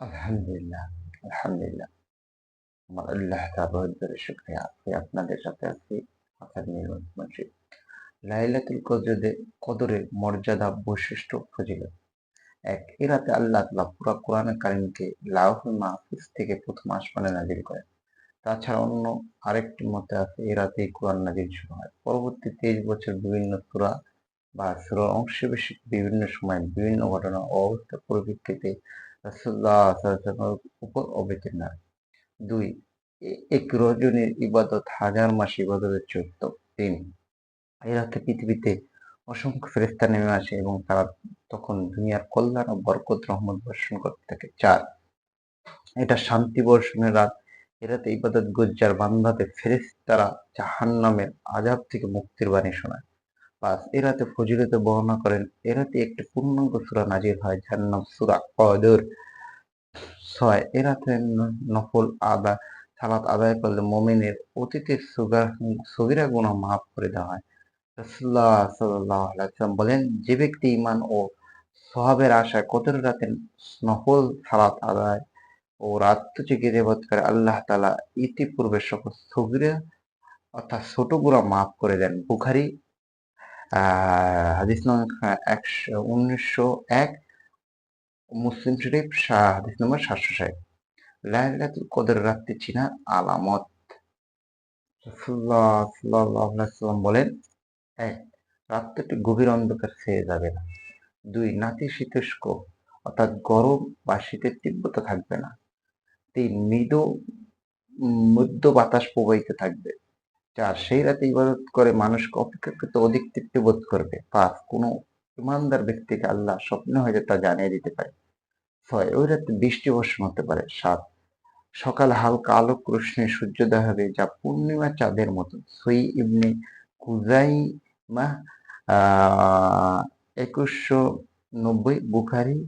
আলহামদুলিল্লাহ, আলহামদুলিল্লাহ। আমার আল্লাহ বহুত জোরে আজকে আপনাদের সাথে আছি নির্মল মসজিদ। লাইলাতুল কদরে কদরের মর্যাদা, বৈশিষ্ট্য, ফজিলত। এক এ রাতে আল্লাহ তাআলা পুরা কোরআনে কারীমকে লাউহুল মাহফুজ থেকে প্রথম আসমানে নাজির করেন। তাছাড়া অন্য আরেকটি মতে আছে এ রাতেই কোরআন নাজির শুরু হয়। পরবর্তী 23 বছর বিভিন্ন সূরা বা সূরার অংশবিশেষ বিভিন্ন সময় বিভিন্ন ঘটনা ও অবস্থার পরিপ্রেক্ষিতে আলাইহি উপর অবতীর্ণ। দুই এক রজনীর ইবাদত, হাজার মাস ইবাদতের উত্তম। তিন, এই রাতে পৃথিবীতে অসংখ্য ফেরেশতা নেমে আসে এবং তারা তখন দুনিয়ার কল্যাণ ও বরকত, রহমত বর্ষণ করতে থাকে। চার, এটা শান্তি বর্ষণের রাত। এ রাতে ইবাদত গুজ্জার বান্দাদের ফেরেশতারা জাহান্নামের আযাব থেকে মুক্তির বাণী শোনায়। পাঁচ এ রাতে ফজিলতে বর্ণনা করেন এরাতে একটি পূর্ণাঙ্গ সূরা নাজিল হয়, যার নাম সূরা কদর। ছয় এ রাতে নফল আদা, সালাত আদায় করলে মুমিনের অতীতের সগীরা গুনাহ মাফ করে দেওয়া হয়। বলেন, যে ব্যক্তি ঈমান ও সওয়াবের আশায় কদর রাতে নফল সালাত আদায় ও রাত্রি জেগে করে, আল্লাহ তালা ইতিপূর্বে সকল সগীরা অর্থাৎ ছোট গুনাহ মাফ করে দেন। বুখারী হাদিস একশো, উনিশশো এক, মুসলিম শরীফ হাদিস নম্বর সাতশো ষাট। লাইলাতুল কদর রাত্রি চিনা আলামত। ওয়াসাল্লাম বলেন, এক রাত্রিটি গভীর অন্ধকার ছেয়ে যাবে না। দুই নাতিশীতোষ্ণ অর্থাৎ গরম বা শীতের তীব্রতা থাকবে না। তিন, মৃদু মধ্য বাতাস প্রবাহিত থাকবে। চার সেই রাতে ইবাদত করে মানুষকে অপেক্ষাকৃত অধিক তৃপ্তি বোধ করবে। পাঁচ কোনো ইমানদার ব্যক্তিকে আল্লাহ স্বপ্নে হয়তো তা জানিয়ে দিতে পারে। ছয় ওই রাতে বৃষ্টি বর্ষণ হতে পারে, সাত। সকাল হালকা আলোক রোশনি সূর্যোদয় হবে, যা পূর্ণিমা চাঁদের মতো সই ইবনে কুজাইমা একুশশো নব্বই বুখারি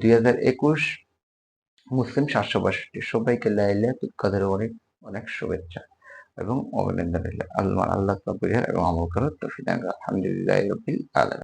দুই হাজার একুশ, মুসলিম সাতশো বাষট্টি। সবাইকে লাইলাতুল কদরের অনেক অনেক শুভেচ্ছা। এবং অভিনন্দন আল্লাহ আল্লাহ এবং আমল করার তফিক আলহামদুলিল্লাহ আলম